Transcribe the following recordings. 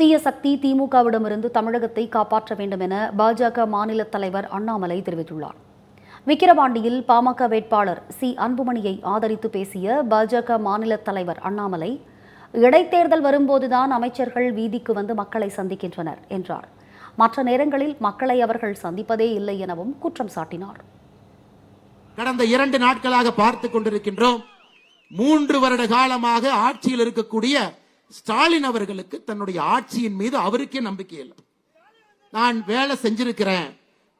தீய சக்தி திமுகவிடமிருந்து தமிழகத்தை காப்பாற்ற வேண்டும் என பாஜக மாநில தலைவர் அண்ணாமலை தெரிவித்துள்ளார். விக்கிரவாண்டியில் பாமக வேட்பாளர் சி. அன்புமணியை ஆதரித்து பேசிய பாஜக மாநில தலைவர் அண்ணாமலை இடைத்தேர்தல் வரும்போதுதான் அமைச்சர்கள் வீதிக்கு வந்து மக்களை சந்திக்கின்றனர் என்றார். மற்ற நேரங்களில் மக்களை அவர்கள் சந்திப்பதே இல்லை எனவும் குற்றம் சாட்டினார். கடந்த இரண்டு நாட்களாக பார்த்து கொண்டிருக்கின்றோம். மூன்று வருட காலமாக ஆட்சியில் இருக்கக்கூடிய ஸ்டாலின் அவர்களுக்கு தன்னுடைய ஆட்சியின் மீது அவருக்கே நம்பிக்கை இல்லை. நான் வேலை செஞ்சிருக்கிறேன்.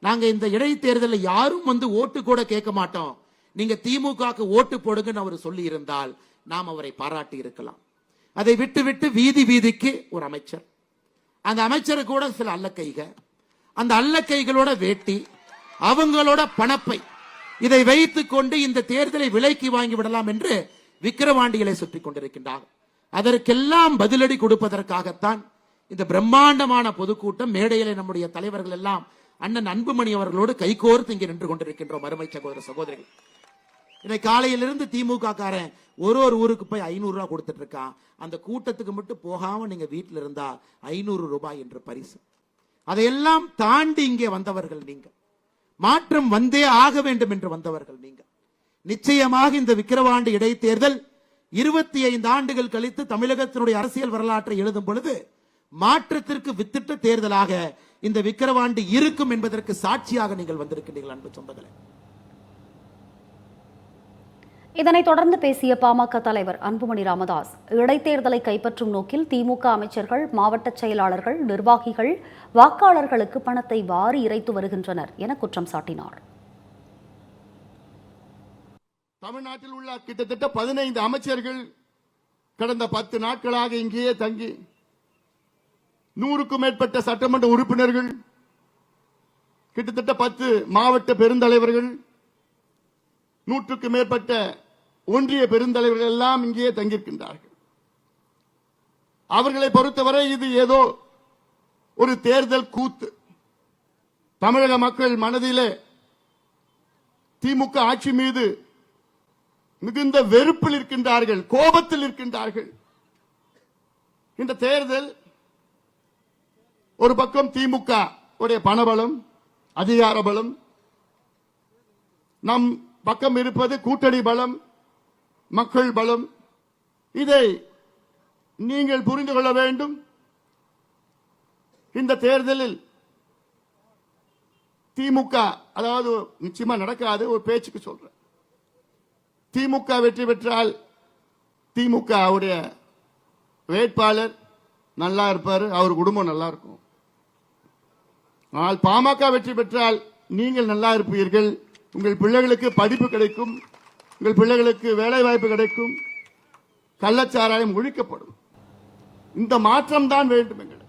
நாங்க இந்த இடைத்தேர்தலில் யாரும் வந்து ஓட்டு கூட கேட்க மாட்டோம். நீங்க திமுகவுக்கு ஓட்டு போடுங்கன்னு அவர் சொல்லி இருந்தால் நாம் அவரை பாராட்டி இருக்கலாம். அதை விட்டு விட்டு வீதி வீதிக்கு ஒரு அமைச்சர். அந்த அமைச்சர் கூட சில அல்லக்கைக அந்த அல்லக்கைகளோட வேட்டி அவங்களோட பணப்பை இதை வைத்துக் கொண்டு இந்த தேர்தலை விலைக்கு வாங்கி விடலாம் என்று விக்கிரவாண்டிகளை சுற்றி கொண்டிருக்கின்றார் அதற்கெல்லாம் பதிலடி கொடுப்பதற்காகத்தான் இந்த பிரம்மாண்டமான பொதுக்கூட்டம் மேடையிலே நம்முடைய தலைவர்கள் எல்லாம் அண்ணன் அன்புமணி அவர்களோடு கைகோர்த்து இங்கே நின்று கொண்டிருக்கின்றோம் அருமை சகோதர சகோதரிகள். இன்னைக்கு காலையிலிருந்து திமுக காரன் ஒரு ஒரு ஊருக்கு போய் ஐநூறு ரூபா கொடுத்துட்டு இருக்கான். அந்த கூட்டத்துக்கு மட்டும் போகாம நீங்க வீட்டில் இருந்தா ஐநூறு ரூபாய் என்று பரிசு. அதையெல்லாம் தாண்டி இங்கே வந்தவர்கள் நீங்க மாற்றம் வந்தே ஆக வேண்டும் என்று வந்தவர்கள் நீங்க நிச்சயமாக இந்த விக்கிரவாண்டு இடைத்தேர்தல் இருபத்தி ஐந்து ஆண்டுகள் கழித்து தமிழகத்தினுடைய அரசியல் வரலாற்றை எழுதும் பொழுது மாற்றத்திற்கு வித்திட்ட தேர்தலாக இந்த விக்கிரவாண்டி இருக்கும் என்பதற்கு சாட்சியாக நீங்கள் வந்திருக்கின்றீர்கள் அன்பு சொந்தங்களே. இதனைத் தொடர்ந்து பேசிய பாமக தலைவர் அன்புமணி ராமதாஸ் இடைத்தேர்தலை கைப்பற்றும் நோக்கில் திமுக அமைச்சர்கள் மாவட்ட செயலாளர்கள் நிர்வாகிகள் வாக்காளர்களுக்கு பணத்தை வாரி இறைத்து வருகின்றனர் என குற்றம் சாட்டினார். தமிழ்நாட்டில் உள்ள கிட்டத்தட்ட பதினைந்து அமைச்சர்கள் கடந்த பத்து நாட்களாக இங்கேயே தங்கி நூறுக்கும் மேற்பட்ட சட்டமன்ற உறுப்பினர்கள் கிட்டத்தட்ட பத்து மாவட்ட பெருந்தலைவர்கள் நூற்றுக்கு மேற்பட்ட ஒன்றிய பெருந்தலைவர்கள் எல்லாம் இங்கேயே தங்கியிருக்கின்றார்கள். அவர்களை பொறுத்தவரை இது ஏதோ ஒரு தேர்தல் கூத்து. தமிழக மக்கள் மனதிலே திமுக ஆட்சி மீது மிகுந்த வெறுப்பில் இருக்கின்றார்கள் கோபத்தில் இருக்கின்றார்கள். இந்த தேர்தல் ஒரு பக்கம் திமுக உடைய பணபலம் அதிகார பலம் நம் பக்கம் இருப்பது கூட்டணி பலம் மக்கள் பலம். இதை நீங்கள் புரிந்து கொள்ள வேண்டும். இந்த தேர்தலில் திமுக அதாவது நிச்சயமா நடக்காது ஒரு பேச்சுக்கு சொல்றேன். திமுக வெற்றி பெற்றால் திமுக அவருடைய வேட்பாளர் நல்லா இருப்பார் அவர் குடும்பம் நல்லா இருக்கும். ஆனால் பாமக வெற்றி பெற்றால் நீங்கள் நல்லா இருப்பீர்கள் உங்கள் பிள்ளைகளுக்கு படிப்பு கிடைக்கும் உங்கள் பிள்ளைகளுக்கு வேலை வாய்ப்பு கிடைக்கும் கள்ளச்சாராயம் ஒழிக்கப்படும். இந்த மாற்றம் தான் வேண்டும் எங்களுக்கு.